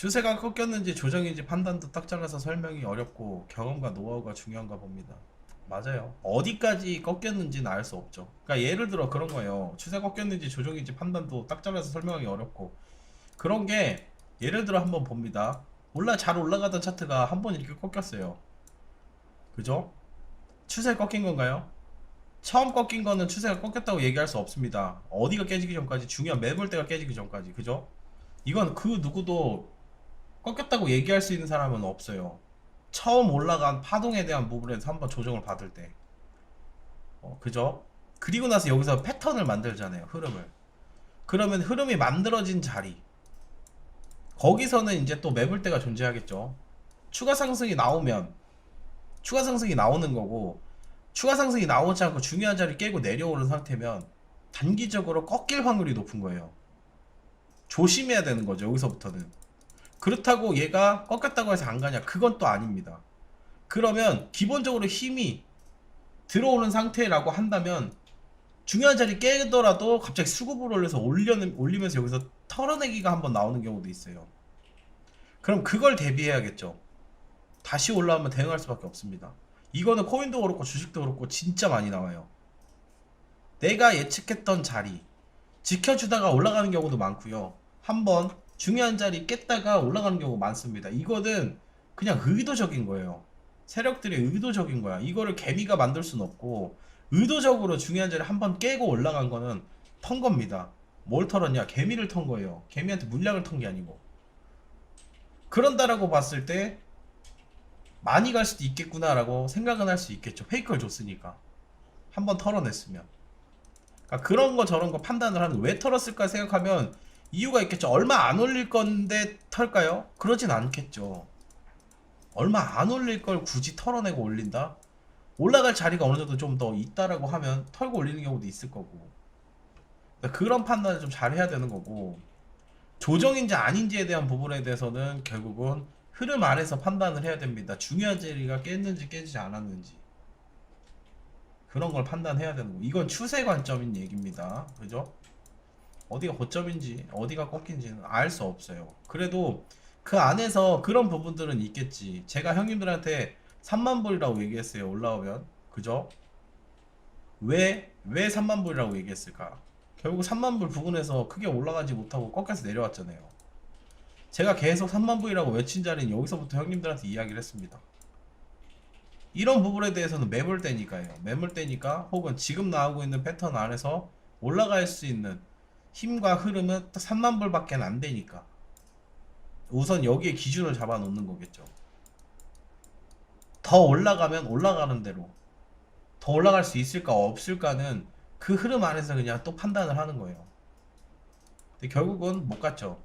추세가 꺾였는지 조정인지 판단도 딱 잘라서 설명이 어렵고 경험과 노하우가 중요한가 봅니다. 맞아요. 어디까지 꺾였는지는 알 수 없죠. 그러니까 예를 들어 그런 거예요. 추세 꺾였는지 조정인지 판단도 딱 잘라서 설명하기 어렵고 그런 게 예를 들어 한번 봅니다. 올라 잘 올라가던 차트가 한 번 이렇게 꺾였어요. 그죠? 추세 꺾인 건가요? 처음 꺾인 거는 추세가 꺾였다고 얘기할 수 없습니다. 어디가 깨지기 전까지 중요한 매물대가 깨지기 전까지 그죠? 이건 그 누구도 꺾였다고 얘기할 수 있는 사람은 없어요. 처음 올라간 파동에 대한 부분에서 한번 조정을 받을 때. 어, 그죠? 그리고 나서 여기서 패턴을 만들잖아요. 흐름을. 그러면 흐름이 만들어진 자리. 거기서는 이제 또 매물대가 존재하겠죠. 추가 상승이 나오면 추가 상승이 나오는 거고 추가 상승이 나오지 않고 중요한 자리 깨고 내려오는 상태면 단기적으로 꺾일 확률이 높은 거예요. 조심해야 되는 거죠. 여기서부터는. 그렇다고 얘가 꺾였다고 해서 안 가냐? 그건 또 아닙니다. 그러면 기본적으로 힘이 들어오는 상태라고 한다면 중요한 자리 깨더라도 갑자기 수급을 올려서 올려 올리면서 여기서 털어내기가 한번 나오는 경우도 있어요. 그럼 그걸 대비해야겠죠. 다시 올라오면 대응할 수밖에 없습니다. 이거는 코인도 그렇고 주식도 그렇고 진짜 많이 나와요. 내가 예측했던 자리 지켜주다가 올라가는 경우도 많고요. 한번 중요한 자리 깼다가 올라가는 경우 많습니다. 이거는 그냥 의도적인 거예요. 세력들의 의도적인 거야. 이거를 개미가 만들 수는 없고 의도적으로 중요한 자리 한번 깨고 올라간 거는 턴 겁니다. 뭘 털었냐? 개미를 턴 거예요. 개미한테 물량을 턴 게 아니고. 그런다라고 봤을 때 많이 갈 수도 있겠구나라고 생각은 할 수 있겠죠. 페이크를 줬으니까. 한번 털어냈으면. 그러니까 그런 거 저런 거 판단을 하는 왜 털었을까 생각하면 이유가 있겠죠. 얼마 안 올릴 건데 털까요? 그러진 않겠죠. 얼마 안 올릴 걸 굳이 털어내고 올린다? 올라갈 자리가 어느 정도 좀 더 있다라고 하면 털고 올리는 경우도 있을 거고. 그러니까 그런 판단을 좀 잘 해야 되는 거고. 조정인지 아닌지에 대한 부분에 대해서는 결국은 흐름 안에서 판단을 해야 됩니다. 중요한 자리가 깼는지 깨지지 않았는지. 그런 걸 판단해야 되는 거. 이건 추세 관점인 얘기입니다. 그죠? 어디가 고점인지 어디가 꺾인지는 알 수 없어요. 그래도 그 안에서 그런 부분들은 있겠지. 제가 형님들한테 3만 불이라고 얘기했어요. 올라오면 그죠? 왜왜 3만 불이라고 얘기했을까? 결국 3만 불 부근에서 크게 올라가지 못하고 꺾여서 내려왔잖아요. 제가 계속 3만 불이라고 외친 자리는 여기서부터 형님들한테 이야기를 했습니다. 이런 부분에 대해서는 매물대니까요. 매물대니까 혹은 지금 나오고 있는 패턴 안에서 올라갈 수 있는 힘과 흐름은 딱 3만 불밖에 안 되니까 우선 여기에 기준을 잡아 놓는 거겠죠. 더 올라가면 올라가는 대로 더 올라갈 수 있을까 없을까는 그 흐름 안에서 그냥 또 판단을 하는 거예요. 근데 결국은 못 갔죠.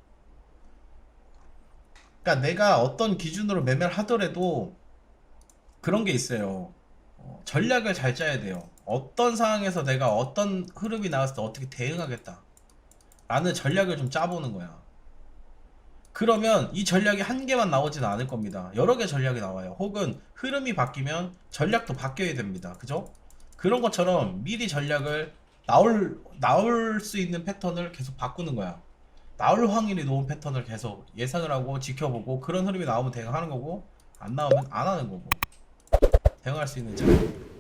그러니까 내가 어떤 기준으로 매매를 하더라도 그런 게 있어요. 어, 전략을 잘 짜야 돼요. 어떤 상황에서 내가 어떤 흐름이 나왔을 때 어떻게 대응하겠다. 라는 전략을 좀 짜보는 거야. 그러면 이 전략이 한 개만 나오지는 않을 겁니다. 여러 개 전략이 나와요. 혹은 흐름이 바뀌면 전략도 바뀌어야 됩니다. 그죠? 그런 것처럼 미리 전략을 나올, 나올 수 있는 패턴을 계속 바꾸는 거야. 나올 확률이 높은 패턴을 계속 예상을 하고 지켜보고 그런 흐름이 나오면 대응하는 거고 안 나오면 안 하는 거고 대응할 수 있는 자리.